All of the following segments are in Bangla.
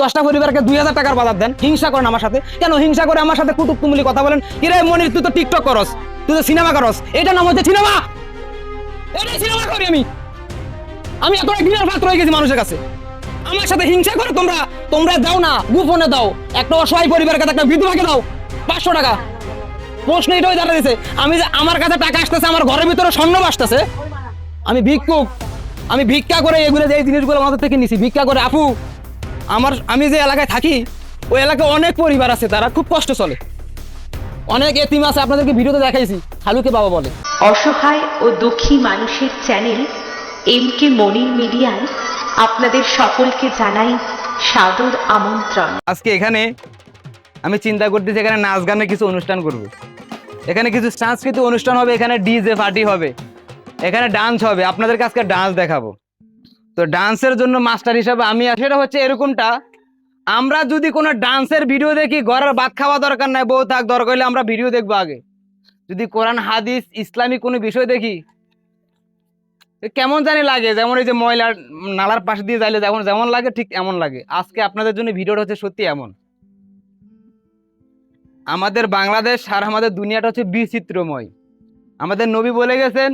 দশটা পরিবারকে দুই হাজার টাকার বাজার দেন। হিংসা করেন আমার সাথে। কেন হিংসা করে আমার সাথে কুটুক কুমলি কথা বলেন? কিরে মনির, তুই তো টিকটক করস। তুই তো সিনেমা করস। এটা নাম হচ্ছে সিনেমা এটাই সিনেমা করি আমি। আমি ঘৃণার পাত্র হয়ে গেছি মানুষের কাছে। আমার সাথে হিংসা তোমরা। তোমরা দাও না, গোপনে দাও। একটা অসহায় একটা বিধবাকে দাও। পাঁচশো টাকা। প্রশ্ন এটাই দাঁড়া দিয়েছে। আমি যে আমার কাছে টাকা আসতেছে, আমার ঘরের ভিতরে স্বর্ণ আসতেছে আমি ভিক্ষুক। আমি ভিক্ষা করে এগুলো যে জিনিসগুলো আমাদের থেকে নিছি। ভিক্ষা করে, আপু আমার আমি যে এলাকায় থাকি ওই এলাকায় অনেক পরিবার আছে তারা খুব কষ্ট চলে। অনেক এতিম আছে আপনাদেরকে ভিডিওতে দেখাইছি খালুকে বাবা বলে। অসহায় ও দুঃখী মানুষের চ্যানেল এম কে মনির মিডিয়ায় আপনাদের সকলকে জানাই সাদর আমন্ত্রণ। আজকে এখানে আমি চিন্তা করতেছি এখানে নাচ গানের কিছু অনুষ্ঠান করব। এখানে কিছু সাংস্কৃতিক অনুষ্ঠান হবে এখানে ডিজে পার্টি হবে এখানে ডান্স হবে আপনাদেরকে আজকে ডান্স দেখাবো। তো ডান্সের জন্য মাস্টার হিসাবে আমি। সেটা হচ্ছে এরকমটা। আমরা যদি কোনো ডান্সের ভিডিও দেখি, ঘরের ভাত খাওয়া দরকার নাই, বউ থাক, দরকার হলে আমরা ভিডিও দেখব আগে। যদি কোরআন, হাদিস ইসলামিক কোনো বিষয় দেখি কেমন জানি লাগে, যেমন এই যে ময়লার নালার পাশ দিয়ে যাইলে যেমন যেমন লাগে, ঠিক এমন লাগে। আজকে আপনাদের জন্য ভিডিওটা হচ্ছে সত্যি এমন। আমাদের বাংলাদেশ আর আমাদের দুনিয়াটা হচ্ছে বিচিত্রময়। আমাদের নবী বলে গেছেন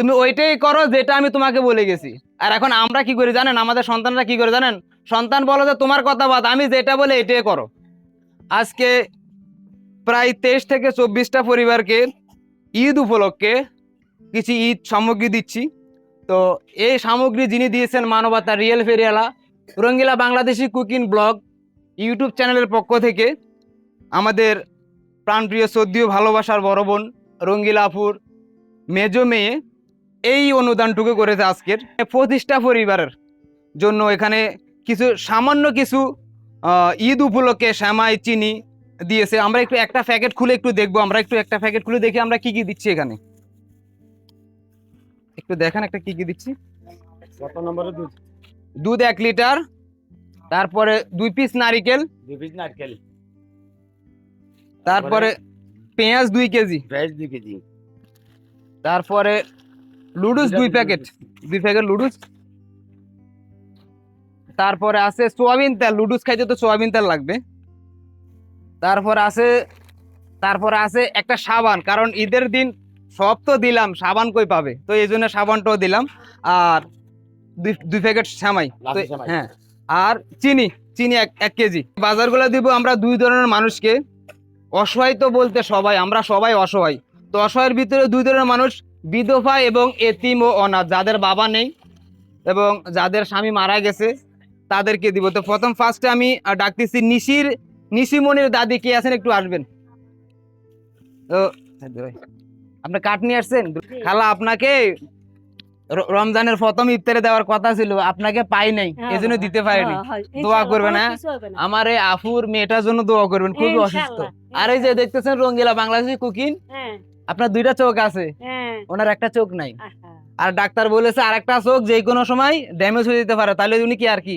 তুমি ওইটাই করো যেটা আমি তোমাকে বলে গেছি। আর এখন আমরা কি করি জানেন? আমাদের সন্তানরা কি করে জানেন? সন্তান বলো যে, তোমার কথা বাদ, আমি যেটা বলে এটাই করো। আজকে প্রায় তেইশ থেকে চব্বিশটা পরিবারকে ঈদ উপলক্ষে কিছু ঈদ সামগ্রী দিচ্ছি। তো এই সামগ্রী যিনি দিয়েছেন মানবতা real ফেরিয়ালা Rangila Bangladeshi cooking blog YouTube চ্যানেলের পক্ষ থেকে আমাদের প্রাণপ্রিয় সদ্যীয় ভালোবাসার বড় বোন রঙ্গিলাপুর মেজো মেয়ে এই অনুদানটুকু করেছে আজকের প্রতিষ্ঠা পরিবারের জন্য এখানে কিছু সামান্য কিছু ঈদ উপলক্ষে শ্যামাই চিনি দিয়েছে। আমরা একটু একটা প্যাকেট খুলে একটু দেখব। আমরা একটু একটা প্যাকেট খুলে দেখি আমরা কি কি দিচ্ছি এখানে। একটু দেখেন একটা কি কি দিচ্ছি। কত দুধ? দুধ এক লিটার তারপরে দুই পিস নারিকেল দুই পিস নারকেল। তারপরে পেঁয়াজ দুই কেজি। ভেজ দুই কেজি। তারপরে লুডুস দুই প্যাকেট। দুই প্যাকেট লুডুস। তারপরে আছে সোয়াবিন তেল। লুডুস খাইতে তো সোয়াবিন তেল লাগবে। তারপর আছে তারপরে আছে একটা সাবান। কারণ ঈদের দিন সব তো দিলাম সাবান কই পাবে? তো এই জন্য সাবানটাও দিলাম। আর দুই প্যাকেট শ্যামাই হ্যাঁ। আর চিনি চিনি এক এক কেজি। বাজারগুলো দিব আমরা দুই ধরনের মানুষকে। অসহায় তো বলতে সবাই আমরা সবাই অসহায়। তো অসহায়ের ভিতরে দুই ধরনের মানুষ বিধবা এবং এতিম ও অনাথ যাদের বাবা নেই এবং যাদের স্বামী মারা গেছে তাদেরকে দিব। তো প্রথম ফার্স্টে আমি ডাকতেছি নিশির নিশিমণির দাদি কে আছেন একটু আসবেন। তো আপনি কাঠ নিয়ে আসছেন? খালা আপনাকে রমজানের প্রথম ইফতারে দেওয়ার কথা ছিল আপনাকে পাই নাই হ্যাঁ, এই জন্য দিতে পারিনি। হ্যাঁ, হ্যাঁ, দোয়া করবেন, হ্যাঁ? আমার এই আফুর মেয়েটার জন্য দোয়া করবেন খুবই অসুস্থ। আর এই যে দেখতেছেন রঙ্গিলা বাংলাদেশি কুকিং? হ্যাঁ, আপনার দুইটা চোখ আছে। হ্যাঁ, ওনার একটা চোখ নাই। আর ডাক্তার বলেছে আর একটা চোখ যে কোনো সময় ড্যামেজ হয়ে যেতে পারে। তাহলে উনি কি আর কি?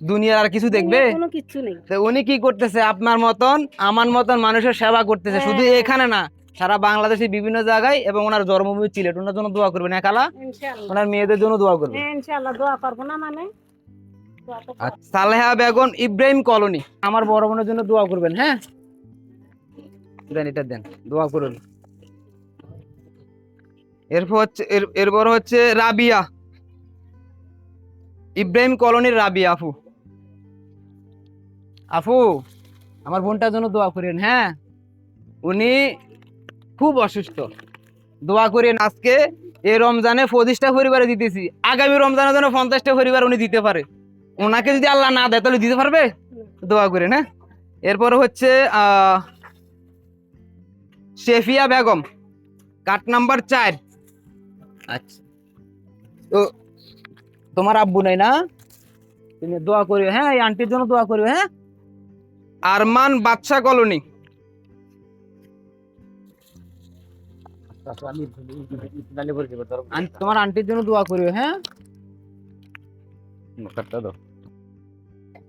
দুনিয়ার আর কিছু দেখবে? উনি কি করতেছে? আপনার মতন আমার মতন মানুষের সেবা করতেছে। হ্যাঁ, শুধু হ্যাঁ। এখানে না সারা বাংলাদেশের বিভিন্ন জায়গায় এবং ওনার জন্মভূমি সিলেট ওনার জন্য দোয়া করবেন একালা ওনার মেয়েদের জন্য দোয়া করবেন। দোয়া করব না মানে। সালেহা বেগম ইব্রাহিম কলোনি। আমার বড় বোনের জন্য দোয়া করবেন হ্যাঁ? এটা দেন দোয়া করুন। এরপর হচ্ছে, এর- এরপর হচ্ছে রাবিয়া। ইব্রাহিম কলোনির রাবিয়া আফু আফু আমার বোনটার জন্য দোয়া করেন হ্যাঁ? উনি খুব অসুস্থ। দোয়া করেন, আজকে এই রমজানে পঁচিশটা পরিবারে দিতেছি। আগামী রমজানের জন্য পঞ্চাশটা পরিবার উনি দিতে পারে। ওনাকে যদি আল্লাহ না দেয়, তাহলে দিতে পারবে? দোয়া করে না এরপর হচ্ছে শেফিয়া বেগম কাট নাম্বার চার। আচ্ছা। তো তোমার আব্বু নাই না? তুমি দোয়া করিও হ্যাঁ এই আন্টির জন্য দোয়া করিও হ্যাঁ? আরমান বাদশা কলোনি। আন- তোমার আন্টির জন্য দোয়া করিও হ্যাঁ?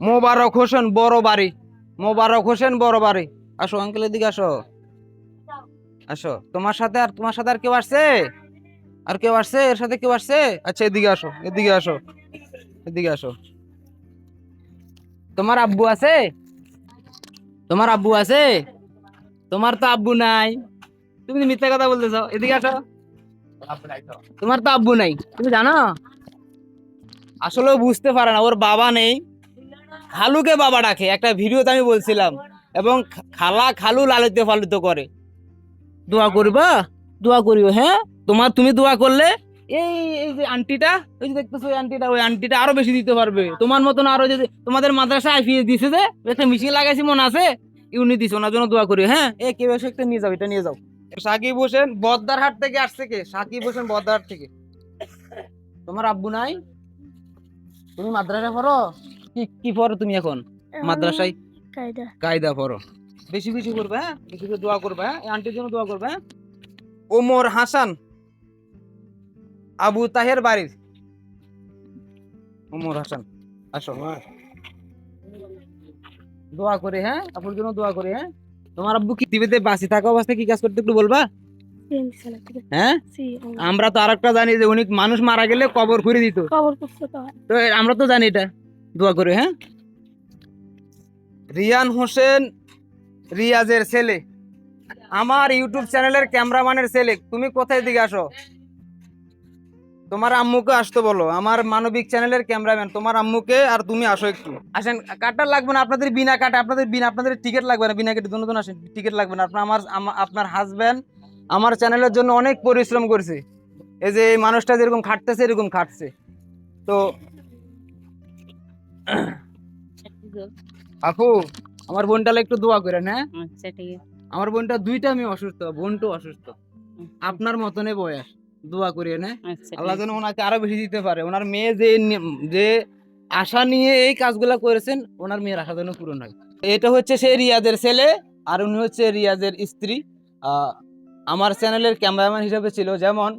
মোবারক হোসেন বড় বাড়ি। মোবারক হোসেন বড় বাড়ি। আসো আঙ্কেলের দিকে আসো। আসো তোমার সাথে আর তোমার সাথে আর কেউ আসছে? আর কেউ আসছে? এর সাথে কেউ আসছে? আচ্ছা এদিকে আসো এদিকে আসো এদিকে আসো। তোমার আব্বু আছে? তোমার আব্বু আছে? তোমার তো আব্বু নাই। তুমি মিথ্যা কথা বলতেছো। এদিকে আসো। তোমার তো আব্বু নাই। তুমি জানো? আসলে বুঝতে পারে না, ওর বাবা নেই। খালুকে বাবা ডাকে। একটা ভিডিওতে আমি বলছিলাম। এবং খালা খালু লালিত পালিত করে। দোয়া করবা? দোয়া করিও হ্যাঁ? তোমার তুমি দোয়া করলে এই এই যে আন্টিটা ওই যে দেখতেছো ওই আন্টিটা ওই আন্টিটা আরও বেশি দিতে পারবে। তোমার মতন আরও যে তোমাদের মাদ্রাসা আইফিএস দিছে যে একটা মেশিন লাগাইছি মনে আছে? ইউনি দিছে ওনার জন্য দোয়া করি হ্যাঁ? এ কেউ এসে একটা নিয়ে যাও এটা নিয়ে যাও। সাকিব হোসেন বদ্দার হাট থেকে আসছে কে? সাকিব হোসেন বদ্দার হাট থেকে। তোমার আব্বু নাই? তুমি মাদ্রাসা পড়ো? কি কি পড়ো তুমি এখন? মাদ্রাসায়? কায়দা। কায়দা পড়ো। বেশি বেশি করবে হ্যাঁ? বেশি করে দোয়া করবে হ্যাঁ? আন্টির জন্য দোয়া করবে হ্যাঁ? ওমর হাসান। আবু তাহের বাড়ির। ওমর হাসান আসো। দোয়া করে হ্যাঁ? আপুর জন্য দোয়া করে হ্যাঁ? তোমার আব্বু কি টিভিতে বাসি থাকা অবস্থায় কি কাজ করতে একটু বলবা? হ্যাঁ? আমরা তো আরেকটা জানি যে উনি মানুষ মারা গেলে কবর খুঁড়ে দিত। তো তো আমরা তো জানি এটা। দোয়া করে হ্যাঁ? রিয়ান হোসেন রিয়াজের ছেলে। আমার ইউটিউব চ্যানেলের ক্যামেরাম্যানের ছেলে। তুমি কোথায় দিকে আসো? তোমার আম্মুকে আসতে বলো। আমার মানবিক চ্যানেলের ক্যামেরাম্যান তোমার আম্মুকে আর তুমি আসো একটু। আসেন কাটার লাগবে না আপনাদের বিনা কাটা আপনাদের বিনা আপনাদের টিকিট লাগবে না বিনা কেটে দুজন আসেন টিকিট লাগবে না। আপনার আমার আপনার হাজব্যান্ড আমার চ্যানেলের জন্য অনেক পরিশ্রম করছে। এই যে এই মানুষটা যেরকম খাটতেছে এরকম খাটছে। তো আপু আমার বোনটা একটু দোয়া করেন হ্যাঁ? আচ্ছা ঠিক আছে। আমার বোনটা দুইটা আমি অসুস্থ বোনটাও অসুস্থ। আপনার মতনে বয়স। দোয়া করিয়ে হ্যাঁ আচ্ছা আল্লাহ যেন ওনাকে আরও বেশি দিতে পারে। ওনার মেয়ে যে যে আশা নিয়ে এই কাজগুলা করেছেন ওনার মেয়ের আশা যেন পূরণ হয়। এটা হচ্ছে সেই রিয়াজের ছেলে আর উনি হচ্ছে রিয়াজের স্ত্রী। আমার চ্যানেলের ক্যামেরাম্যান হিসেবে ছিল। যেমন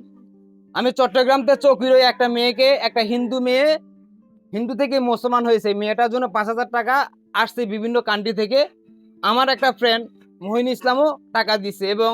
আমি চট্টগ্রামতে চৌকির ওই একটা মেয়েকে একটা হিন্দু মেয়ে হিন্দু থেকে মুসলমান হয়েছে। মেয়েটার জন্য পাঁচ হাজার টাকা আসছে বিভিন্ন কান্ট্রি থেকে। আমার একটা ফ্রেন্ড মহিন ইসলামও টাকা দিছে এবং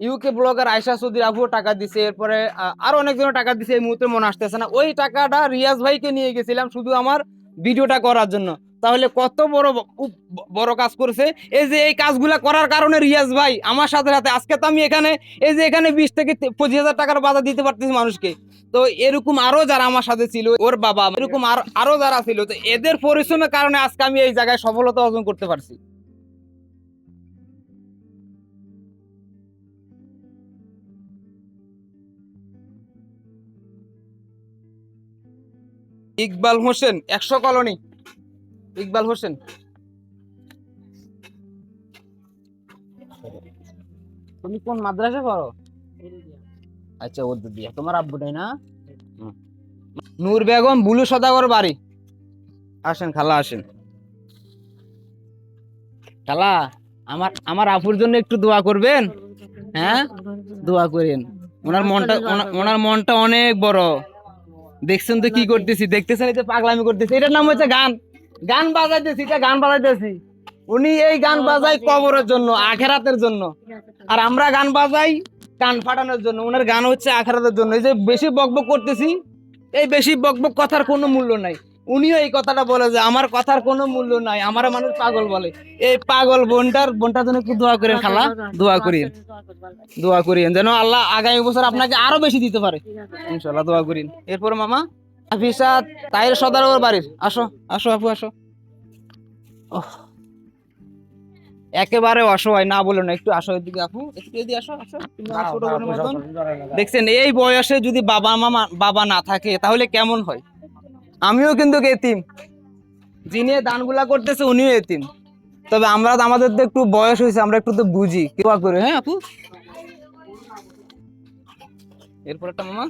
ইউকে ব্লগার আয়সা সৌদির আবুও টাকা দিছে, এরপরে আরও অনেকজন টাকা দিছে, এই মুহূর্তে মনে আসতেছে না। ওই টাকাটা রিয়াজ ভাইকে নিয়ে গেছিলাম শুধু আমার ভিডিওটা করার জন্য। তাহলে কত বড় ব- উপ- ব- বড় কাজ করছে। এই যে এই কাজগুলা করার কারণে রিয়াজ ভাই, আমার সাথে সাথে, আজকে তো আমি এখানে, এই যে এখানে বিশ থেকে পঁচিশ হাজার টাকার বাধা দিতে পারতেছি মানুষকে। তো এরকম আরও যারা আমার সাথে ছিল, ওর বাবা, এরকম আরও যারা ছিল, তো এদের পরিশ্রমের কারণে আজকে আমি এই জায়গায় সফলতা অর্জন করতে পারছি। ইকবাল হোসেন, একশো কলোনি। ইকবাল হোসেন। তুমি কোন মাদ্রাসা পড়ো? আচ্ছা দিয়া। তোমার আব্বুটাই না? নূর বেগম, বুলু সদাগর বাড়ি। আসেন, খালা আসেন। খালা, আমার আমার আপুর জন্য একটু দোয়া করবেন? হ্যাঁ? দোয়া করেন। ওনার মনটা, ওনা- ওনার মনটা অনেক বড়। দেখছেন তো কি করতেছি? দেখতেছেন এই যে পাগলামি করতেছি। এটার নাম হচ্ছে গান। গান বাজাইতেছি এটা গান বাজাইতেছি। উনি এই গান বাজাই কবরের জন্য আখেরাতের জন্য। আর আমরা গান বাজাই কান ফাটানোর জন্য। ওনার গান হচ্ছে আখেরাতের জন্য। এই যে বেশি বকবক করতেছি এই বেশি বকবক কথার কোনো মূল্য নাই। উনিও এই কথাটা বলে যে আমার কথার কোনো মূল্য নাই। আমার মানুষ পাগল বলে। এই পাগল বোনটার বোনটার জন্য একটু দোয়া করেন খালা দোয়া করিয়েন। দোয়া করিয়েন যেন আল্লাহ আগামী বছর আপনাকে আরও বেশি দিতে পারে। ইনশাল্লাহ দোয়া করিন এরপর মামা তাইর সদার বাড়ির। আসো আসো আপু আসো। একেবারে অসহায় না বলো না একটু আসো এদিকে আপু। একটু এদিকে আসো আসো। ছোট বোনের মতন। দেখছেন এই বয়সে যদি বাবা মামা বাবা না থাকে তাহলে কেমন হয়? আমিও কিন্তু এতিম। যিনি দানগুলা করতেছে উনিও এতিম। তবে আমরা আমাদের তো একটু বয়স হয়েছে আমরা একটু তো বুঝি। কেবা করে? হ্যাঁ আপু। এরপর একটা মামা।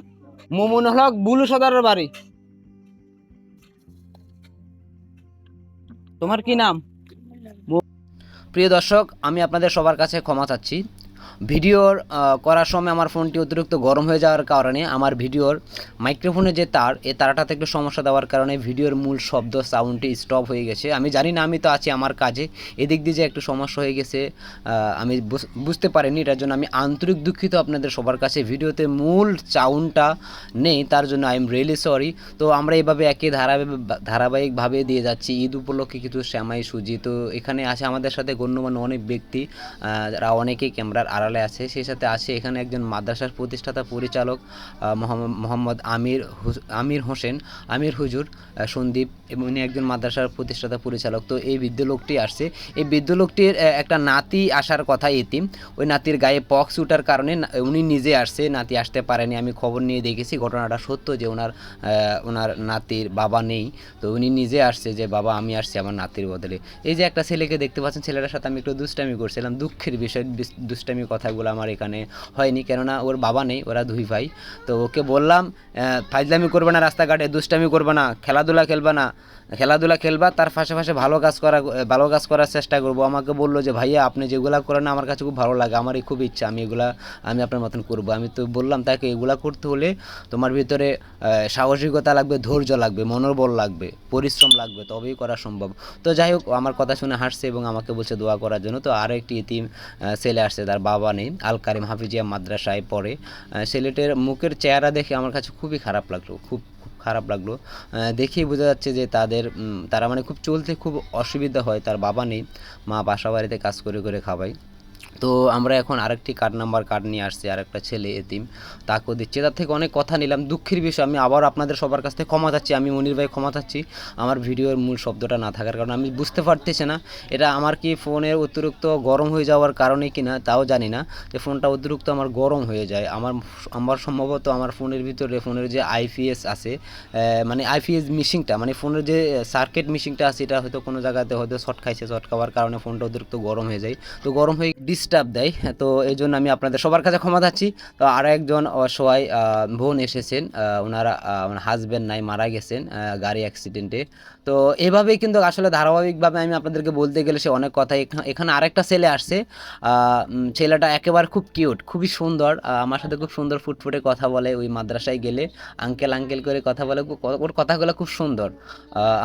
মোমুন হক বুলু সদারের বাড়ি। তোমার কি নাম? প্রিয় দর্শক আমি আপনাদের সবার কাছে ক্ষমা চাচ্ছি। ভিডিওর করার সময় আমার ফোনটি অতিরিক্ত গরম হয়ে যাওয়ার কারণে আমার ভিডিওর মাইক্রোফোনে যে তার, এ তারটাতে একটু সমস্যা দেওয়ার কারণে ভিডিওর মূল শব্দ, সাউন্ডটি স্টপ হয়ে গেছে। আমি জানি না, আমি তো আছি আমার কাজে। এদিক দিয়ে যে একটু সমস্যা হয়ে গেছে আমি বুঝতে পারিনি, এটার জন্য আমি আন্তরিক দুঃখিত আপনাদের সবার কাছে। ভিডিওতে মূল সাউন্ডটা নেই, তার জন্য আই এম রিয়েলি সরি তো আমরা এভাবে একে ধারাবাহিক, ধারাবাহিকভাবে দিয়ে যাচ্ছি। ঈদ উপলক্ষে কিছু শ্যামাই সুজি তো এখানে আছে আমাদের সাথে গণ্যমান্য অনেক ব্যক্তি যারা অনেকেই ক্যামেরার আড়ালে আছে। সেই সাথে আছে এখানে একজন মাদ্রাসার প্রতিষ্ঠাতা পরিচালক মোহাম্মদ আমির আমির হোসেন, আমির হুজুর সন্দীপ, এবং উনি একজন মাদ্রাসার প্রতিষ্ঠাতা পরিচালক। তো এই বৃদ্ধ লোকটি আসছে। এই বৃদ্ধ লোকটির একটা নাতি আসার কথা এতিম ওই নাতির গায়ে পক্স উঠার কারণে উনি নিজে আসছে। নাতি আসতে পারেনি। আমি খবর নিয়ে দেখেছি। ঘটনাটা সত্য যে ওনার ওনার নাতির বাবা নেই। তো উনি নিজে আসছে যে, বাবা, আমি আসছি আমার নাতির বদলে। এই যে একটা ছেলেকে দেখতে পাচ্ছেন, ছেলেটার সাথে আমি একটু দুষ্টামি করছিলাম। দুঃখের বিষয় দুষ্টামি কথাগুলো আমার এখানে হয়নি। কেননা ওর বাবা নেই, ওরা দুই ভাই। তো ওকে বললাম ফাইজলামি করবে না রাস্তাঘাটে, দুষ্টামি করবে না, খেলাধুলা খেলবে না। খেলাধুলা খেলবা তার পাশে পাশে ভালো কাজ করা ভালো কাজ করার চেষ্টা করব। আমাকে বলল যে ভাইয়া আপনি যেগুলা করেন আমার কাছে খুব ভালো লাগে আমারই খুব ইচ্ছা আমি এগুলা আমি আপনার মতন করব। আমি তো বললাম তাকে এগুলা করতে হলে তোমার ভিতরে সাহসিকতা লাগবে ধৈর্য লাগবে মনোবল লাগবে পরিশ্রম লাগবে তবেই করা সম্ভব। তো যাই হোক আমার কথা শুনে হাসছে এবং আমাকে বলছে দোয়া করার জন্য। তো আরও একটি ইতিম ছেলে আসছে তার বাবা নেই আল কারিম হাফিজিয়া মাদ্রাসায় পড়ে। আহ, ছেলেটির মুখের চেহারা দেখে আমার কাছে খুবই খারাপ লাগল খুব খারাপ লাগল। দেখেই বোঝা যাচ্ছে যে তাদের তারা মানে খুব চলতে খুব অসুবিধা হয়, তার বাবা নেই, মা বাসা বাড়িতে কাজ করে করে খাওয়ায়। তো আমরা এখন আরেকটি কার্ড নাম্বার কার্ড নিয়ে আসছি, আরেকটা ছেলে এতিম। তাকেও দিচ্ছি। তার থেকে অনেক কথা নিলাম। দুঃখের বিষয়, আমি আবার আপনাদের সবার কাছ থেকে ক্ষমা চাচ্ছি। আমি মনির ভাই ক্ষমা চাচ্ছি। আমার ভিডিওর মূল শব্দটা না থাকার কারণে আমি বুঝতে পারতেছি না। এটা আমার কি ফোনের অতিরিক্ত গরম হয়ে যাওয়ার কারণে কি না তাও জানি না। যে ফোনটা অতিরিক্ত আমার গরম হয়ে যায়। আমার আমার সম্ভবত আমার ফোনের ভিতরে ফোনের যে আইপিএস আছে মানে আইপিএস মিশিংটা মানে ফোনের যে সার্কিট মিশিংটা আছে, এটা হয়তো কোনো জায়গাতে হয়তো শর্ট খাইছে শর্ট খাওয়ার কারণে ফোনটা অতিরিক্ত গরম হয়ে যায়। তো গরম হয়ে ডিস্টার্ব দেয় তো এই জন্য আমি আপনাদের সবার কাছে ক্ষমা চাচ্ছি। তো আরও একজন অসহায় বোন এসেছেন ওনারা হাজব্যান্ড নাই, মারা গেছেন গাড়ি অ্যাক্সিডেন্টে তো এভাবেই কিন্তু আসলে ধারাবাহিকভাবে আমি আপনাদেরকে বলতে গেলে সে অনেক কথা। এখা- এখানে আরেকটা ছেলে আসছে ছেলেটা একেবারে খুব কিউট খুবই সুন্দর আমার সাথে খুব সুন্দর ফুটফুটে কথা বলে, ওই মাদ্রাসায় গেলে আঙ্কেল আঙ্কেল করে কথা বলে ওর কথাগুলো খুব সুন্দর।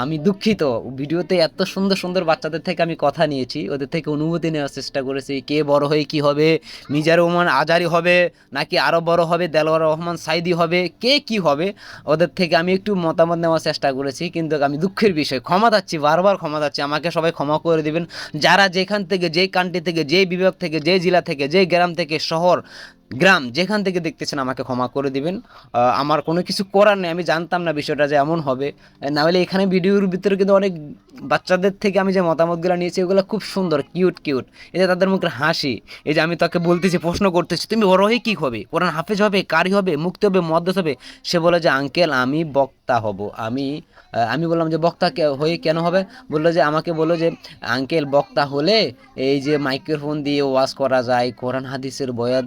আমি দুঃখিত, ভিডিওতে এত সুন্দর সুন্দর বাচ্চাদের থেকে আমি কথা নিয়েছি, ওদের থেকে অনুভূতি নেওয়ার চেষ্টা করেছি কে বড় হয়ে কি হবে? মিজার রহমান আজারি হবে নাকি আরও বড় হবে? দেলোয়ার রহমান সাইদি হবে? কে কি হবে? ওদের থেকে আমি একটু মতামত নেওয়ার চেষ্টা করেছি, কিন্তু আমি দুঃখের বিষয়, ক্ষমা চাচ্ছি, বারবার ক্ষমা চাচ্ছি, আমাকে সবাই ক্ষমা করে দিবেন। যারা যেখান থেকে, যেই কান্ট্রি থেকে, যেই বিভাগ থেকে, যেই জেলা থেকে, যেই গ্রাম থেকে, শহর গ্রাম, যেখান থেকে দেখতেছেন আমাকে ক্ষমা করে দিবেন। আমার কোনো কিছু করার নেই, আমি জানতাম না বিষয়টা যে এমন হবে। না হলে এখানে ভিডিওর ভিতরে কিন্তু অনেক বাচ্চাদের থেকে আমি যে মতামতগুলো নিয়েছি ওগুলো খুব সুন্দর কিউট কিউট এই যে তাদের মুখে হাসি, এই যে আমি তাকে বলতেছি, প্রশ্ন করতেছি, তুমি বড় হয়ে কী হবে? কোরআন হাফেজ হবে, কারি হবে, মুক্তি হবে মদ্যস হবে? সে বলে যে, আঙ্কেল, আমি বক্তা হব। আমি আমি বললাম যে, বক্তা হয়ে কেন হবে? বলল যে, আমাকে বলল যে, আঙ্কেল, বক্তা হলে এই যে মাইক্রোফোন দিয়ে ওয়াশ করা যায়, কোরআন, হাদিসের বয়াত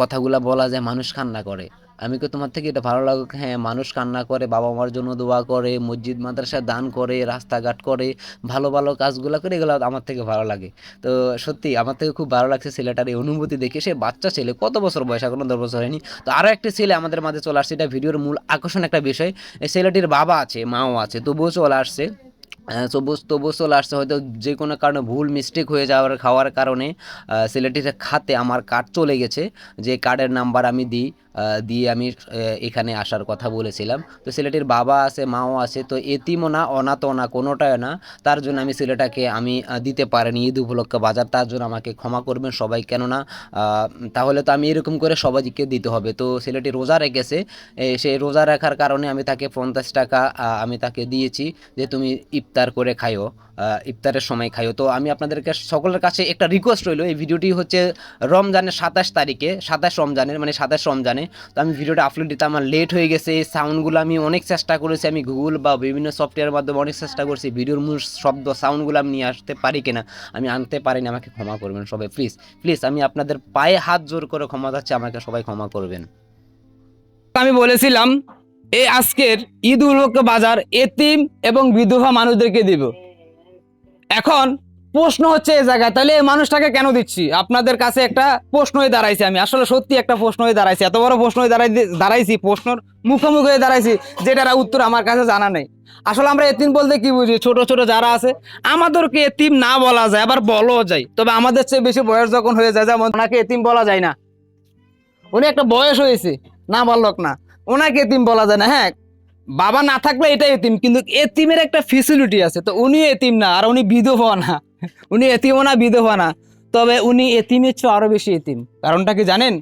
কথাগুলা বলা যায়, মানুষ কান্না করে। আমি কি তোমার থেকে এটা ভালো লাগুক? হ্যাঁ মানুষ কান্না করে বাবা মার জন্য দোয়া করে, মসজিদ, মাদ্রাসা দান করে, রাস্তাঘাট করে, ভালো ভালো কাজগুলো করে, এগুলো আমার থেকে ভালো লাগে। তো সত্যি আমার থেকে খুব ভালো লাগছে ছেলেটার এই অনুভূতি দেখে। সে বাচ্চা ছেলে, কত বছর বয়স? এখনও দশ বছর হয়নি। তো আরও একটা ছেলে আমাদের মাঝে চলে আসছে, এটা ভিডিওর মূল আকর্ষণ একটা বিষয়। ছেলেটির বাবা আছে, মাও আছে, তবুও চলে আসছে। তবু তবুও চলে আসছে, হয়তো যে কোনো কারণে ভুল মিস্টেক হয়ে যাওয়ার, খাওয়ার কারণে ছেলেটির খাতে আমার কার্ড চলে গেছে। যে কার্ডের নাম্বার আমি দিই। দিয়ে আমি এখানে আসার কথা বলেছিলাম। তো ছেলেটির বাবা আছে, মাও আছে, তো এতিমও না, অনাথও না, কোনোটাই না। তার জন্য আমি ছেলেটাকে আমি দিতে পারিনি ঈদ উপলক্ষে বাজার। তার জন্য আমাকে ক্ষমা করবেন সবাই, কেননা তাহলে তো আমি এরকম করে সবাইকে দিতে হবে। তো ছেলেটি রোজা রেখেছে সেই রোজা রাখার কারণে আমি তাকে পঞ্চাশ টাকা আমি তাকে দিয়েছি যে তুমি ইফতার করে খাইও। ইফতারের সময় খাইও। তো আমি আপনাদেরকে সকলের কাছে একটা রিকোয়েস্ট রইল, এই ভিডিওটি হচ্ছে রমজানের সাতাশ তারিখে, সাতাশ রমজানের মানে সাতাশ রমজানে। তো আমি ভিডিওটা আপলোড দিতে আমার লেট হয়ে গেছে, এই সাউন্ডগুলো আমি অনেক চেষ্টা করেছি, আমি গুগল বা বিভিন্ন সফটওয়্যারের মাধ্যমে অনেক চেষ্টা করেছি ভিডিওর মূল শব্দ সাউন্ডগুলো আমি নিয়ে আসতে পারি কিনা, আমি আনতে পারিনি, আমাকে ক্ষমা করবেন সবাই প্লিজ প্লিজ আমি আপনাদের পায়ে হাত জোর করে ক্ষমা চাচ্ছি, আমাকে সবাই ক্ষমা করবেন। আমি বলেছিলাম, এই আজকের ঈদ উপলক্ষে বাজার এতিম এবং বিধবা মানুষদেরকে দিব। এখন প্রশ্ন হচ্ছে এই জায়গায়, তাহলে এই মানুষটাকে কেন দিচ্ছি? আপনাদের কাছে একটা প্রশ্ন হয়ে দাঁড়াইছি আমি, আসলে সত্যি একটা প্রশ্ন হয়ে দাঁড়াইছি, এত বড় প্রশ্ন হয়ে দাঁড়াই দাঁড়াইছি, প্রশ্নর মুখোমুখি হয়ে দাঁড়াইছি, যেটার উত্তর আমার কাছে জানা নেই। আসলে আমরা এতিম বলতে কি বুঝি? ছোট ছোট যারা আছে, আমাদেরকে এতিম না বলা যায়, আবার বলাও যায়। তবে আমাদের চেয়ে বেশি বয়স যখন হয়ে যায়, যেমন ওনাকে এতিম বলা যায় না। উনি একটা বয়স হয়েছে, না বলক না, ওনাকে এতিম বলা যায় না। হ্যাঁ বাবা না থাকলে এটা এতিম কিন্তু এতিমের একটা ফেসিলিটি আছে। তো উনি এতিম না আর উনি বিধবা না। উনি এতিমও না বিধবা না। তবে উনি এতিমের চেয়ে আরও বেশি এতিম। কারণটা কি জানেন?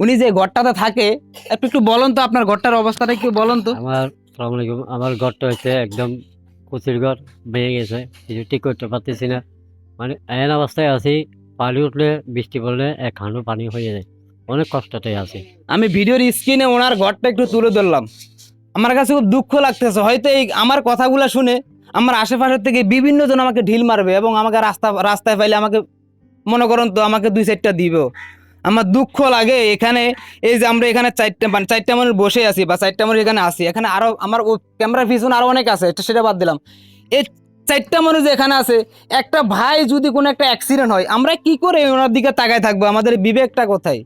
উনি যে ঘরটাতে থাকে একটু একটু বলুন তো আপনার ঘরটার অবস্থাটা একটু বলুন তো। আমার সালাম আলাইকুম। আমার ঘরটা হচ্ছে একদম কুচির ঘর ভেঙে গেছে। কিছু ঠিক করতে পারতেছি না। মানে এমন অবস্থায় আছি পানি উঠলে বৃষ্টি পড়লে এক হাঁটু পানি হয়ে যায়। অনেক কষ্টতে আছি। আমি ভিডিওর স্ক্রিনে ওনার ঘরটা একটু তুলে ধরলাম। আমার কাছে খুব দুঃখ লাগতেছে। হয়তো এই আমার কথাগুলো শুনে আমার আশেপাশের থেকে বিভিন্ন জন আমাকে ঢিল মারবে এবং আমাকে রাস্তা, রাস্তায় পাইলে আমাকে, মনে করেন তো, আমাকে দুই চারটা দিবেও আমার দুঃখ লাগে এখানে, এই যে আমরা এখানে চারটা মানে চারটা মানুষ বসে আছি বা চারটা মানুষ এখানে আসি এখানে আরও আমার ক্যামেরার পিছনে আরও অনেক আছে সেটা বাদ দিলাম। এই চারটা মানুষ এখানে আছে, একটা ভাই যদি কোনো একটা অ্যাক্সিডেন্ট হয়, আমরা কি করে ওনার দিকে তাকায় থাকব? আমাদের বিবেকটা কোথায়?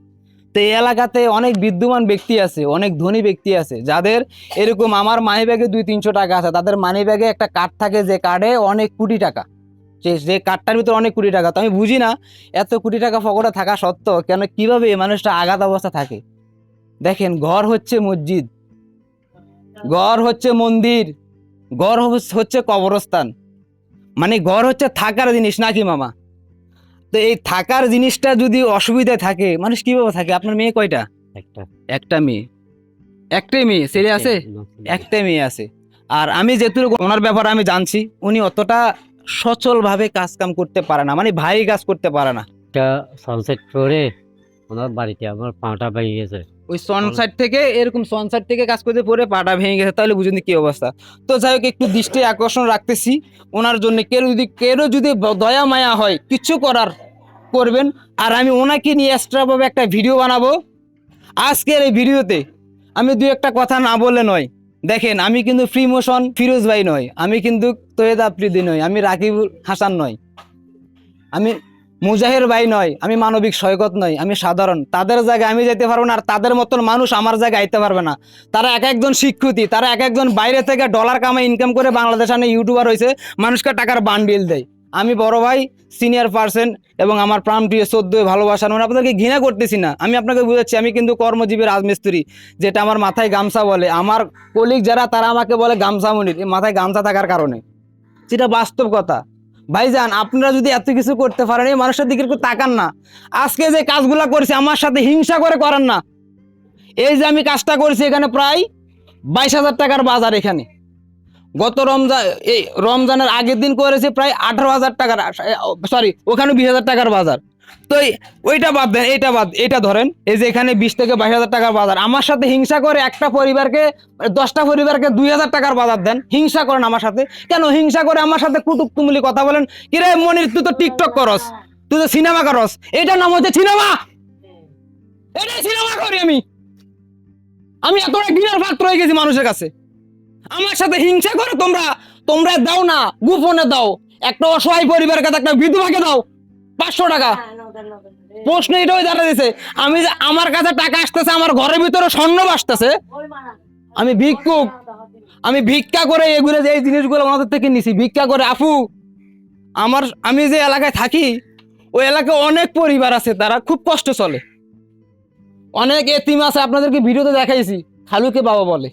তো এই এলাকাতে অনেক বিদ্যমান ব্যক্তি আছে, অনেক ধনী ব্যক্তি আছে, যাদের এরকম আমার মানি ব্যাগে দুই তিনশো টাকা আছে, তাদের মানি ব্যাগে একটা কার্ড থাকে যে কার্ডে অনেক কোটি টাকা। যে যে কার্ডটার ভিতরে অনেক কোটি টাকা। তো আমি বুঝি না এত কোটি টাকা পকেটে থাকা সত্ত্বেও কেন কীভাবে এই মানুষটা আঘাত অবস্থা থাকে? দেখেন, ঘর হচ্ছে মসজিদ। ঘর হচ্ছে মন্দির। ঘর হচ্ছে কবরস্থান। মানে ঘর হচ্ছে থাকার জিনিস, নাকি মামা? তো এই থাকার জিনিসটা যদি অসুবিধায় থাকে মানুষ কীভাবে থাকে? আপনার মেয়ে কয়টা? একটা। একটা মেয়ে। একটাই মেয়ে? ছেলে আছে? একটাই মেয়ে। আছে। আর আমি যেহেতু ওনার ব্যাপারে আমি জানছি উনি অতটা সচলভাবে কাজ কাম করতে পারে না মানে ভাই কাজ করতে পারে না। একটা সানসেট করে ওনার বাড়িতে আমার পাটা ভেঙে গেছে। ওই সনসাইড থেকে এরকম সনসাইড থেকে কাজ করতে পরে পাটা ভেঙে গেছে তাহলে বুঝুন কি অবস্থা। তো যাই হোক একটু দৃষ্টি আকর্ষণ রাখতেছি ওনার জন্য। কেউ যদি কেউ যদি দয়া মায়া হয় কিছু করার করবেন আর আমি ওনাকে নিয়ে এক্সট্রাভাবে একটা ভিডিও বানাবো। আজকের এই ভিডিওতে আমি দু একটা কথা না বলে নয়। দেখেন, আমি কিন্তু ফ্রি মোশন ফিরোজ ভাই নয়, আমি কিন্তু তৈয়দ আফ্রিদি নয়, আমি রাকিবুল হাসান নয়। আমি মুজাহির ভাই নয়, আমি মানবিক সৈকত নয়, আমি সাধারণ। তাদের জায়গায় আমি যেতে পারব না আর তাদের মতন মানুষ আমার জায়গায় আইতে পারবে না। তারা এক একজন শিক্ষিতী, তারা এক একজন বাইরে থেকে ডলার কামাই ইনকাম করে বাংলাদেশ আনে ইউটিউবার হয়েছে মানুষকে টাকার বান্ডিল দেয়। আমি বড় ভাই সিনিয়র পার্সন এবং আমার প্রাণ প্রিয় সদ্য ভালোবাসা আমি আপনাদেরকে ঘৃণা করতেছি না। আমি আপনাকে বুঝাচ্ছি, আমি কিন্তু কর্মজীবী রাজমিস্ত্রি, যেটা আমার মাথায় গামছা বলে। আমার কলিগ যারা, তারা আমাকে বলে গামছা মনির মাথায় গামছা থাকার কারণে। যেটা বাস্তব কথা। ভাইজান, আপনারা যদি এত কিছু করতে পারেন, এই মানুষের দিকে একটু তাকান না। আজকে যে কাজগুলো করছে, আমার সাথে হিংসা করে করেন না। এই যে আমি কাজটা করছি এখানে প্রায় বাইশ হাজার টাকার বাজার এখানে। গত রমজান, এই রমজানের আগের দিন করেছি প্রায় আঠারো হাজার টাকার সরি ওখানে বিশ হাজার টাকার বাজার। তো ওইটা বাদ দেন, এইটা বাদ এটা ধরেন, এই যে এখানে বিশ থেকে বাইশ হাজার টাকার বাজার। আমার সাথে হিংসা করে একটা পরিবারকে, দশটা পরিবারকে দুই হাজার টাকার বাজার দেন। হিংসা করেন আমার সাথে। কেন হিংসা করে আমার সাথে কুটুক তুমুলি কথা বলেন? কিরে মনির, তুই তো টিকটক করস, তুই তো সিনেমা করস। এটার নাম হচ্ছে সিনেমা। এটাই সিনেমা করি আমি। আমি এতটা ঘৃণার পাত্র হয়ে গেছি মানুষের কাছে। আমার সাথে হিংসা করে তোমরা। তোমরা দাও না গোপনে দাও। একটা অসহায় পরিবারের কাছে একটা বিধবাকে দাও পাঁচশো টাকা। প্রশ্ন এটাই দাঁড়া দিয়েছে আমি যে আমার কাছে টাকা আসতেছে আমার ঘরের ভিতরে স্বর্ণ আসতেছে আমি ভিক্ষুক আমি ভিক্ষা করে এগুলো যে এই জিনিসগুলো ওনাদের থেকে নিছি ভিক্ষা করে। আপু আমার আমি যে এলাকায় থাকি ওই এলাকায় অনেক পরিবার আছে তারা খুব কষ্ট চলে। অনেক এতিম আছে আপনাদেরকে ভিডিওতে দেখাইছি খালুকে বাবা বলে।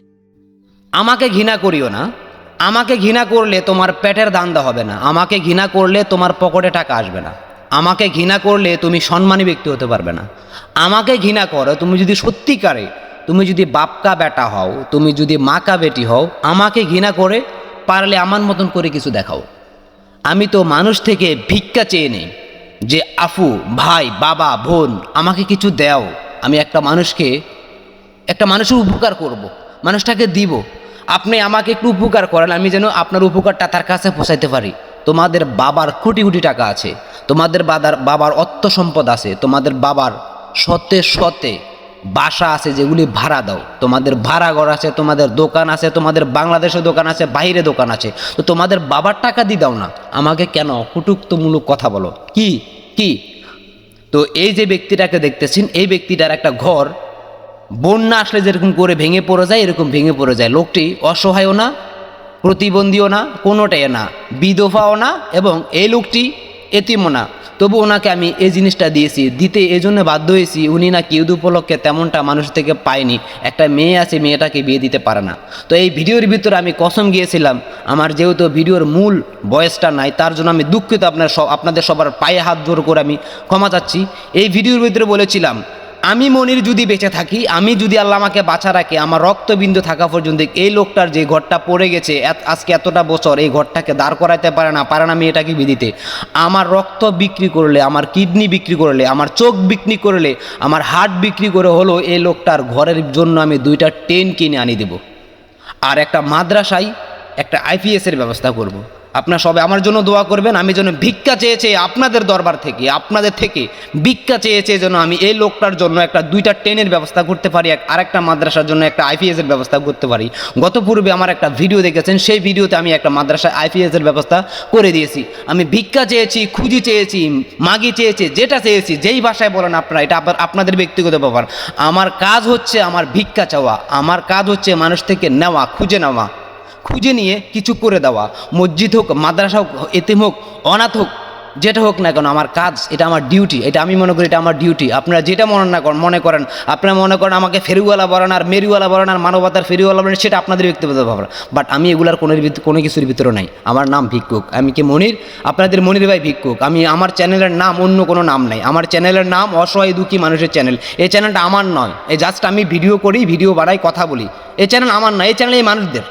আমাকে ঘৃণা করিও না। আমাকে ঘৃণা করলে তোমার পেটের দান্দা হবে না। আমাকে ঘৃণা করলে তোমার পকেটে টাকা আসবে না। আমাকে ঘৃণা করলে তুমি সম্মানী ব্যক্তি হতে পারবে না। আমাকে ঘৃণা করো, তুমি যদি সত্যিকারে, তুমি যদি বাপকা বেটা হও, তুমি যদি মাকা বেটি হও, আমাকে ঘৃণা করে পারলে আমার মতন করে কিছু দেখাও। আমি তো মানুষ থেকে ভিক্ষা চেয়ে নেই যে, আফু, ভাই, বাবা, বোন, আমাকে কিছু দেও। আমি একটা মানুষকে, একটা মানুষের উপকার করব। মানুষটাকে দিব। আপনি আমাকে একটু উপকার করেন, আমি যেন আপনার উপকারটা তার কাছে পৌঁছাইতে পারি। তোমাদের বাবার কোটি কোটি টাকা আছে, তোমাদের বাবার বাবার অর্থ সম্পদ আছে, তোমাদের বাবার সতে সতে বাসা আছে যেগুলি ভাড়া দাও। তোমাদের ভাড়া ঘর আছে, তোমাদের দোকান আছে, তোমাদের বাংলাদেশে দোকান আছে, বাইরে দোকান আছে। তো তোমাদের বাবার টাকা দিয়ে দাও না, আমাকে কেন কুটুক্তমূলক কথা বলো? কি? কি? তো এই যে ব্যক্তিটাকে দেখতেছেন, এই ব্যক্তিটার একটা ঘর বন্যা আসলে যেরকম করে ভেঙে পড়ে যায়, এরকম ভেঙে পড়ে যায়। লোকটি অসহায়ও না, প্রতিবন্ধীও না, কোনোটাই না, বিধবাও না এবং এই লোকটি এতিমও না। তবু ওনাকে আমি এই জিনিসটা দিয়েছি, দিতে এই জন্য বাধ্য হয়েছি, উনি না ঈদ উপলক্ষে তেমনটা মানুষ থেকে পায়নি। একটা মেয়ে আছে, মেয়েটাকে বিয়ে দিতে পারে না। তো এই ভিডিওর ভিতরে আমি কসম গিয়েছিলাম, আমার যেহেতু ভিডিওর মূল বয়সটা নাই, তার জন্য আমি দুঃখিত আপনার আপনাদের সবার পায়ে হাত জোর করে আমি ক্ষমা চাচ্ছি। এই ভিডিওর ভিতরে বলেছিলাম আমি মনির যদি বেঁচে থাকি, আমি যদি আল্লাহ আমাকে বাঁচা রাখে, আমার রক্তবিন্দু থাকা পর্যন্ত এই লোকটার যে ঘরটা পড়ে গেছে আজকে এতটা বছর এই ঘরটাকে দাঁড় করাইতে পারে না পারে না আমি মেয়েটাকে বিদিতে আমার রক্ত বিক্রি করলে, আমার কিডনি বিক্রি করলে, আমার চোখ বিক্রি করলে, আমার হার্ট বিক্রি করে হলো এই লোকটার ঘরের জন্য আমি দুইটা টেন কিনে আনি দেব আর একটা মাদ্রাসায় একটা আইপিএসের ব্যবস্থা করব। আপনারা সবাই আমার জন্য দোয়া করবেন, আমি যেন ভিক্ষা চেয়েছে আপনাদের দরবার থেকে, আপনাদের থেকে ভিক্ষা চেয়েছে যেন আমি এই লোকটার জন্য একটা দুইটা ট্রেনের ব্যবস্থা করতে পারি, এক আরেকটা মাদ্রাসার জন্য একটা আইপিএসের ব্যবস্থা করতে পারি। গত পূর্বে আমার একটা ভিডিও দেখেছেন, সেই ভিডিওতে আমি একটা মাদ্রাসায় আইপিএসের ব্যবস্থা করে দিয়েছি। আমি ভিক্ষা চেয়েছি, খুঁজি চেয়েছি, মাগি চেয়েছি, যেটা চেয়েছি, যেই ভাষায় বলেন আপনারা, এটা আপনাদের ব্যক্তিগত ব্যাপার। আমার কাজ হচ্ছে আমার ভিক্ষা চাওয়া, আমার কাজ হচ্ছে মানুষ থেকে নেওয়া, খুঁজে নেওয়া। খুঁজে নিয়ে কিছু করে দেওয়া। মসজিদ হোক, মাদ্রাসা হোক, এতিম হোক, অনাথ হোক, যেটা হোক না কেন, আমার কাজ, এটা আমার ডিউটি এটা আমি মনে করি এটা আমার ডিউটি আপনারা যেটা মনে না করেন মনে করেন, আপনারা মনে করেন আমাকে ফেরিওয়ালা বলেন আর মেরিওয়ালা বলেন আর মানবতার ফেরিওয়ালা বলেন, সেটা আপনাদের ব্যক্তিগত ব্যাপার বাট আমি এগুলার কোনো কোনো কিছুর ভিতরে নাই। আমার নাম ভিক্ষুক। আমি কি মনির? আপনাদের মনির ভাই ভিক্ষুক। আমি আমার চ্যানেলের নাম অন্য কোনো নাম নাই। আমার চ্যানেলের নাম অসহায় দুঃখী মানুষের চ্যানেল। এই চ্যানেলটা আমার নয়। এই জাস্ট আমি ভিডিও করি, ভিডিও বানাই, কথা বলি। এই চ্যানেল আমার নয়। এই চ্যানেল এই মানুষদের।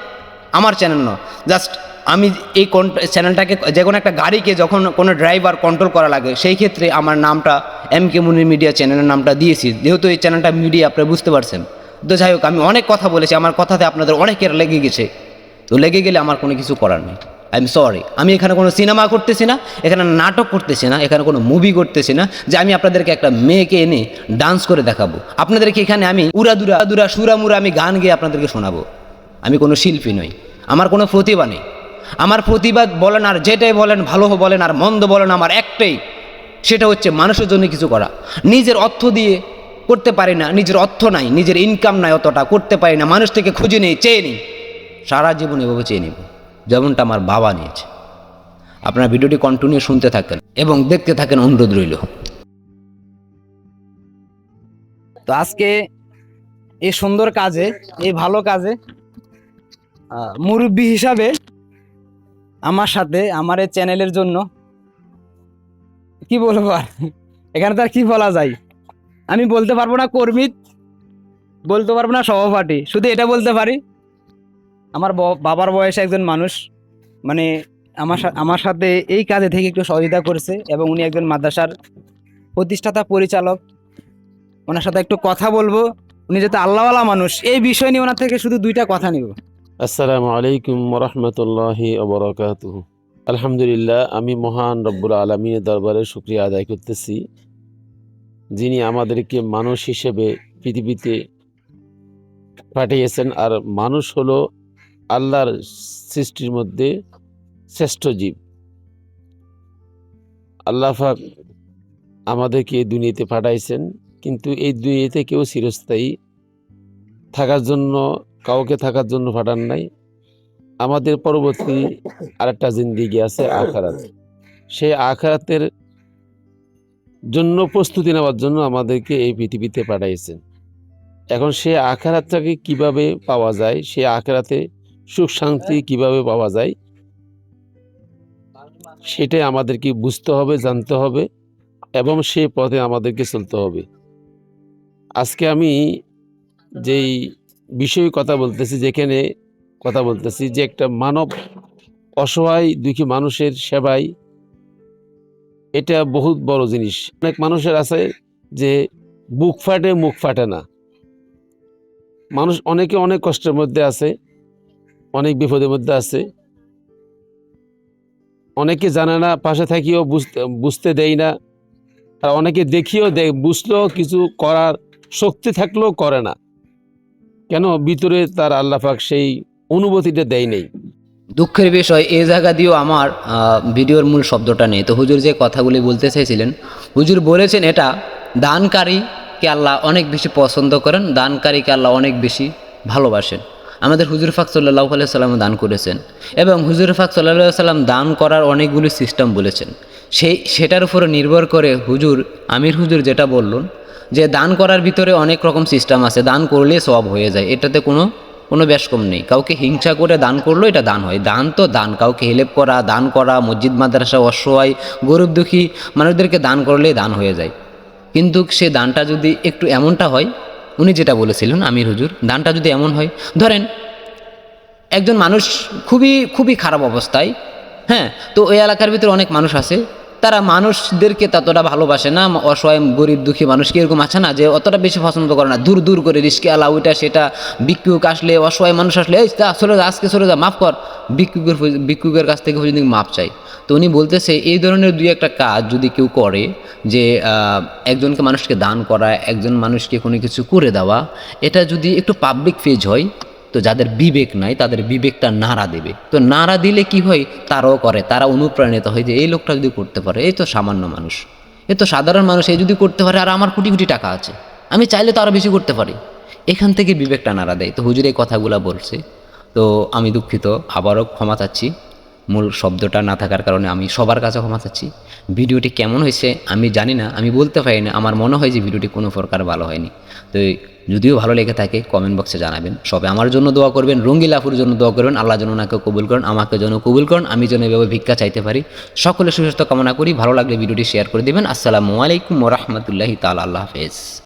আমার চ্যানেল নয়। জাস্ট আমি এই চ্যানেলটাকে যে কোনো একটা গাড়িকে যখন কোনো ড্রাইভার কন্ট্রোল করা লাগে, সেই ক্ষেত্রে আমার নামটা এম কে মুনির মিডিয়া চ্যানেলের নামটা দিয়েছি। যেহেতু এই চ্যানেলটা মিডিয়া আপনারা বুঝতে পারছেন। তো যাই হোক, আমি অনেক কথা বলেছি, আমার কথাতে আপনাদের অনেকের লেগে গেছে। তো লেগে গেলে আমার কোনো কিছু করার নেই। আই এম সরি আমি এখানে কোনো সিনেমা করতেছি না, এখানে নাটক করতেছি না, এখানে কোনো মুভি করতেছি না, যে আমি আপনাদেরকে একটা মেয়েকে এনে ডান্স করে দেখাবো। আপনাদেরকে এখানে আমি উড়াদুরা দুরা দুরা সুরামুরা আমি গান গেয়ে আপনাদেরকে শোনাবো। আমি কোনো শিল্পী নই, আমার কোনো প্রতিভা নেই। আমার প্রতিভা বলেন আর যেটাই বলেন, ভালো বলেন আর মন্দ বলেন, আমার একটাই, সেটা হচ্ছে মানুষের জন্য কিছু করা। নিজের অর্থ দিয়ে করতে পারি না, নিজের অর্থ নাই, নিজের ইনকাম নাই অতটা, করতে পারি না, মানুষ থেকে খুঁজে নেই, চেয়ে নিই। সারা জীবন এভাবে চেয়ে নেব, যেমনটা আমার বাবা নিয়েছে। আপনারা ভিডিওটি কন্টিনিউ শুনতে থাকেন এবং দেখতে থাকেন অনুরোধ রইল। তো আজকে এই সুন্দর কাজে, এই ভালো কাজে মুরব্বী হিসাবে আমার সাথে, আমার এই চ্যানেলের জন্য। কি বলব আর? এখানে তার কি বলা যায়? আমি বলতে পারব না কর্মী, বলতে পারব না সহপাঠী, শুধু এটা বলতে পারি, আমার বাবার বয়সে একজন মানুষ মানে আমার আমার সাথে এই কাজে থেকে একটু সহযোগিতা করেছে এবং উনি একজন মাদ্রাসার প্রতিষ্ঠাতা পরিচালক। ওনার সাথে একটু কথা বলব, উনি যেহেতু আল্লাহওয়ালা মানুষ, এই বিষয় নিয়ে ওনার থেকে শুধু দুইটা কথা নিব। আসসালামু আলাইকুম রহমতুল্লাহি ওবরাকাতুহ। আলহামদুলিল্লাহ, আমি মহান রব্বুল আলমিনের দরবারে শুক্রিয়া আদায় করতেছি, যিনি আমাদেরকে মানুষ হিসেবে পৃথিবীতে পাঠিয়েছেন, আর মানুষ হলো আল্লাহর সৃষ্টির মধ্যে শ্রেষ্ঠ জীব। আল্লাহ পাক আমাদেরকে এই দুনিয়াতে পাঠাইছেন, কিন্তু এই দুনিয়াতে কেউ চিরস্থায়ী থাকার জন্য কাউকে থাকার জন্য পাঠান নাই। আমাদের পরবর্তী আরেকটা জিন্দিগি আছে, আখারাত। সেই আখারাতের জন্য প্রস্তুতি নেওয়ার জন্য আমাদেরকে এই পৃথিবীতে পাঠাইছেন। এখন সে আখারাতটাকে কীভাবে পাওয়া যায় সে আখারাতে সুখ শান্তি কীভাবে পাওয়া যায়, সেটাই আমাদেরকে বুঝতে হবে, জানতে হবে এবং সে পথে আমাদেরকে চলতে হবে। আজকে আমি যেই বিষয়ে কথা বলতেছি, যেখানে কথা বলতেছি যে একটা মানব অসহায় দুঃখী মানুষের সেবায় এটা বহুত বড় জিনিস। অনেক মানুষের আছে যে বুক ফাটে, মুখ ফাটে না। মানুষ অনেকে অনেক কষ্টের মধ্যে আছে, অনেক বিপদের মধ্যে আছে। অনেকে জানে না, পাশে থাকিও বুঝতে বুঝতে দেয় না। আর অনেকে দেখিও দেয়, বুঝলেও কিছু করার শক্তি থাকলেও করে না। কেন ভিতরে তার আল্লাপাক সেই অনুভূতিটা দেয় নেই? দুঃখের বিষয়, এ জায়গা দিয়েও আমার ভিডিওর মূল শব্দটা নেই। তো হুজুর যে কথাগুলি বলতে চাইছিলেন, হুজুর বলেছেন এটা, দানকারীকে আল্লাহ অনেক বেশি পছন্দ করেন, দানকারীকে আল্লাহ অনেক বেশি ভালোবাসেন। আমাদের হুজুর ফাক সাল্লাহ সাল্লাম দান করেছেন। এবং হুজুর ফাক সাল্লাহ সাল্লাম দান করার অনেকগুলি সিস্টেম বলেছেন। সেই, সেটার উপরে নির্ভর করে হুজুর, আমির হুজুর যেটা বললেন যে দান করার ভিতরে অনেক রকম সিস্টেম আছে, দান করলে সব হয়ে যায়। এটাতে কোনো কোনো ব্যাসকম নেই। কাউকে হিংসা করে দান করলেও এটা দান হয়। দান তো দান। কাউকে হেল্প করা, দান করা, মসজিদ, মাদ্রাসা অসহায়, গরিব দুঃখী মানুষদেরকে দান করলেই দান হয়ে যায়। কিন্তু সে দানটা যদি একটু এমনটা হয়, উনি যেটা বলেছিলেন, আমির হুজুর, দানটা যদি এমন হয়, ধরেন একজন মানুষ খুবই খুবই খারাপ অবস্থায় হ্যাঁ তো ওই এলাকার ভিতরে অনেক মানুষ আছে তারা মানুষদেরকে ততটা ভালোবাসে না, অসহায়, গরিব, দুঃখী মানুষকে এরকম আছে না যে অতটা বেশি পছন্দ করে না? দূর দূর করে রিস্কে আলা ওইটা, সেটা ভিক্ষুক আসলে, অসহায় মানুষ আসলে, এই যা, চলে যা, আজকে চলে যা, মাফ কর। ভিক্ষুকের ভিক্ষুকের কাছ থেকে যদি মাপ চাই। তো উনি বলতেছে, এই ধরনের দুই একটা কাজ যদি কেউ করে যে একজনকে মানুষকে দান করা, একজন মানুষকে কোনো কিছু করে দেওয়া, এটা যদি একটু পাবলিক ফেজ হয় তো যাদের বিবেক নাই, তাদের বিবেকটা নাড়া দেবে। তো নাড়া দিলে কি হয়? তারাও করে, তারা অনুপ্রাণিত হয় যে, এই লোকটা যদি করতে পারে এই তো সামান্য মানুষ। এ তো সাধারণ মানুষ এই যদি করতে পারে, আর আমার কোটি কোটি টাকা আছে। আমি চাইলে তো আরও বেশি করতে পারি। এখান থেকে বিবেকটা নাড়া দেয়। তো হুজুর এই কথাগুলো বলছে। তো আমি দুঃখিত, আবারও ক্ষমা চাচ্ছি। মূল শব্দটা না থাকার কারণে আমি সবার কাছে ক্ষমা চাচ্ছি। ভিডিওটি কেমন হয়েছে আমি জানি না, আমি বলতে পারি না, আমার মনে হয় যে ভিডিওটি কোনো প্রকার ভালো হয়নি। তো যদিও ভালো লেগে থাকে কমেন্ট বক্সে জানাবেন। সবে আমার জন্য দোয়া করবেন, রঙ্গিলাপুর জন্য দোয়া করবেন, আল্লাহ যেন ওনাকে কবুল করেন, আমাকে যেন কবুল করেন, আমি যেন এভাবে ভিক্ষা চাইতে পারি। সকলে সুস্বাস্থ্য কামনা করি, ভালো লাগলে ভিডিওটি শেয়ার করে দেবেন। আসসালামু আলাইকুম রহমতুল্লাহি তাল আল্লাহ হাফেজ।